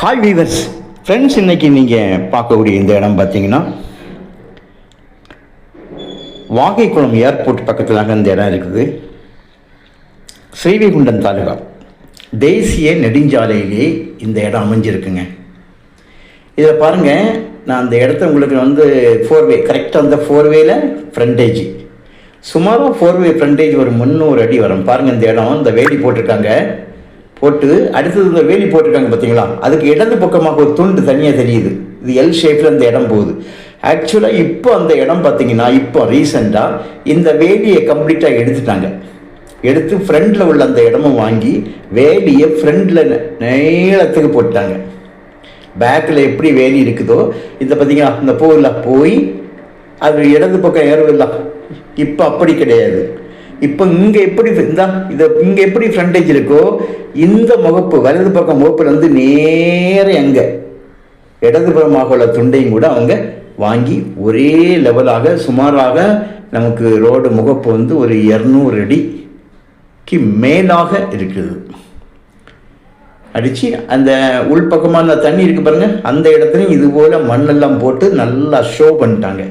Hi viewers friends இன்றைக்கி நீங்கள் பார்க்கக்கூடிய இந்த இடம் பார்த்தீங்கன்னா வாகைக்குளம் ஏர்போர்ட் பக்கத்தில் தாங்க இந்த இடம் இருக்குது. ஸ்ரீவைகுண்டம் தாலுகா தேசிய நெடுஞ்சாலையிலே இந்த இடம் அமைஞ்சிருக்குங்க. இதில் பாருங்கள் நான் அந்த இடத்த உங்களுக்கு வந்து ஃபோர்வே கரெக்டாக அந்த ஃபோர்வேயில் ஃப்ரண்டேஜ் சுமாராக ஃபோர்வே ஃப்ரண்டேஜ் ஒரு முந்நூறு அடி வரும். பாருங்கள் இந்த இடம் இந்த வேலி போட்டிருக்காங்க. போட்டு அடுத்தது இந்த வேலி போட்டிருக்காங்க பார்த்தீங்களா அதுக்கு இடது பக்கமாக ஒரு துண்டு தனியாக தெரியுது. இது எல் ஷேப்பில் அந்த இடம் போகுது. ஆக்சுவலாக இப்போ அந்த இடம் பார்த்தீங்கன்னா இப்போ ரீசெண்டாக இந்த வேலியை கம்ப்ளீட்டாக எடுத்துட்டாங்க. எடுத்து ஃப்ரண்டில் உள்ள அந்த இடமும் வாங்கி வேலியை ஃப்ரண்டில் நீளத்துக்கு போட்டாங்க பேக்கில் எப்படி வேலி இருக்குதோ இந்த பார்த்தீங்கன்னா இந்த போகல போய் அது இடது பக்கம் ஏறவில்லை. இப்போ அப்படி கிடையாது. இப்போ இங்கே எப்படி இந்த இதை இங்கே எப்படி ஃப்ரண்டேஜ் இருக்கோ இந்த முகப்பு வலது பக்கம் முகப்பில் வந்து நேர எங்கே இடதுபுறமாக உள்ள துண்டையும் கூட அவங்க வாங்கி ஒரே லெவலாக சுமாராக நமக்கு ரோடு முகப்பு வந்து ஒரு இரநூறு அடிக்கு மேலாக இருக்குது. அடித்து அந்த உள்பக்கமாக அந்த தண்ணி இருக்கு பாருங்கள் அந்த இடத்துலையும் இது போல் மண்ணெல்லாம் போட்டு நல்லா ஷோ பண்ணிட்டாங்க.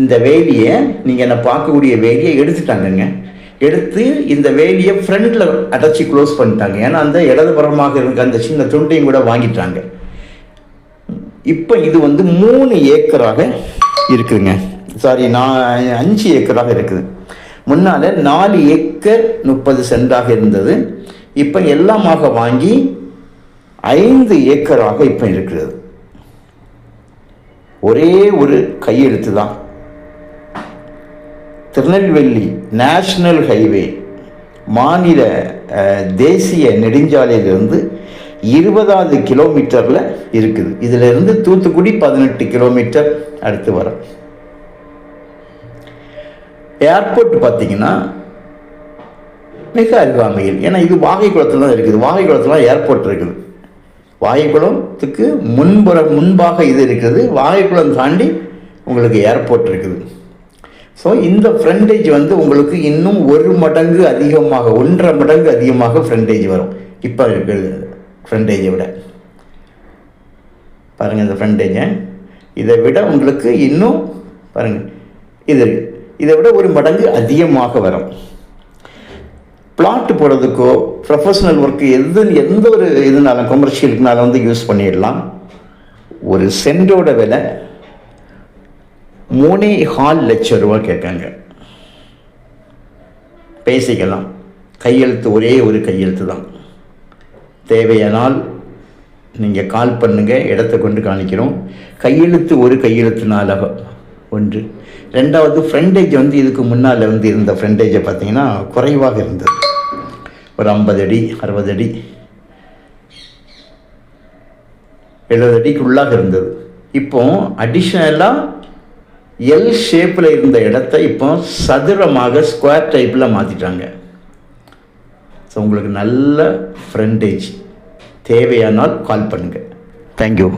இந்த வேலியை நீங்கள் என்ன பார்க்கக்கூடிய வேலியை எடுத்துட்டாங்கங்க. எடுத்து இந்த வேலியை ஃப்ரண்டில் அடைச்சி க்ளோஸ் பண்ணிட்டாங்க. ஏன்னா அந்த இடதுபுறமாக இருக்க அந்த சின்ன துண்டையும் கூட வாங்கிட்டாங்க. இப்போ இது வந்து மூணு ஏக்கராக இருக்குதுங்க. சாரி நான் அஞ்சு ஏக்கராக இருக்குது. முன்னால் நாலு ஏக்கர் முப்பது சென்டாக இருந்தது. இப்போ எல்லாமாக வாங்கி ஐந்து ஏக்கராக இப்போ இருக்கிறது. ஒரே ஒரு கையெழுத்து தான். திருநெல்வேலி நேஷ்னல் ஹைவே மாநில தேசிய நெடுஞ்சாலையிலிருந்து இருபதாவது கிலோமீட்டரில் இருக்குது. இதிலிருந்து தூத்துக்குடி பதினெட்டு கிலோமீட்டர் அடுத்து வரும். ஏர்போர்ட் பார்த்தீங்கன்னா மிக அருகாமையில். ஏன்னா இது வாகைக்குளத்தில் தான் இருக்குது. வாகைக்குளத்தில் ஏர்போர்ட் இருக்குது. வாகைக்குளத்துக்கு முன்புற முன்பாக இது இருக்குது. வாகைக்குளம் தாண்டி உங்களுக்கு ஏர்போர்ட் இருக்குது. ஸோ இந்த ஃப்ரண்டேஜ் வந்து உங்களுக்கு இன்னும் ஒரு மடங்கு அதிகமாக ஒன்றரை மடங்கு அதிகமாக ஃப்ரண்டேஜ் வரும். இப்போ இருக்கிறது ஃப்ரண்டேஜை விட. பாருங்கள் இந்த ஃப்ரண்டேஜை இதை விட உங்களுக்கு இன்னும் பாருங்கள் இது இதை விட ஒரு மடங்கு அதிகமாக வரும். பிளாட் போடுறதுக்கோ ப்ரொஃபஷனல் ஒர்க்கு எது எந்த ஒரு இதுனாலும் கொமர்ஷியலுக்குனாலும் வந்து யூஸ் பண்ணிடலாம். ஒரு சென்டோட விலை மூணே ஹால் லட்சம் ரூபா கேட்காங்க. பேசிக்கலாம். கையெழுத்து ஒரே ஒரு கையெழுத்து தான். தேவையானால் நீங்கள் கால் பண்ணுங்கள் இடத்த கொண்டு காணிக்கிறோம். கையெழுத்து ஒரு கையெழுத்துனால ஒன்று. ரெண்டாவது ஃப்ரண்டேஜ் வந்து இதுக்கு முன்னால் வந்து இருந்த ஃப்ரண்டேஜை பார்த்தீங்கன்னா குறைவாக இருந்தது. ஒரு ஐம்பது அடி அறுபது அடி. எழுபது அடிக்குள்ளாக இருந்தது. இப்போ அடிஷ்னலாக எல் ஷேப்பில் இருந்த இடத்த இப்போ சதுரமாக ஸ்கொயர் டைப்பில் மாற்றிட்டாங்க ஸோ உங்களுக்கு நல்ல ஃப்ரண்டேஜ் தேவையானால் கால் பண்ணுங்கள் தேங்க்யூ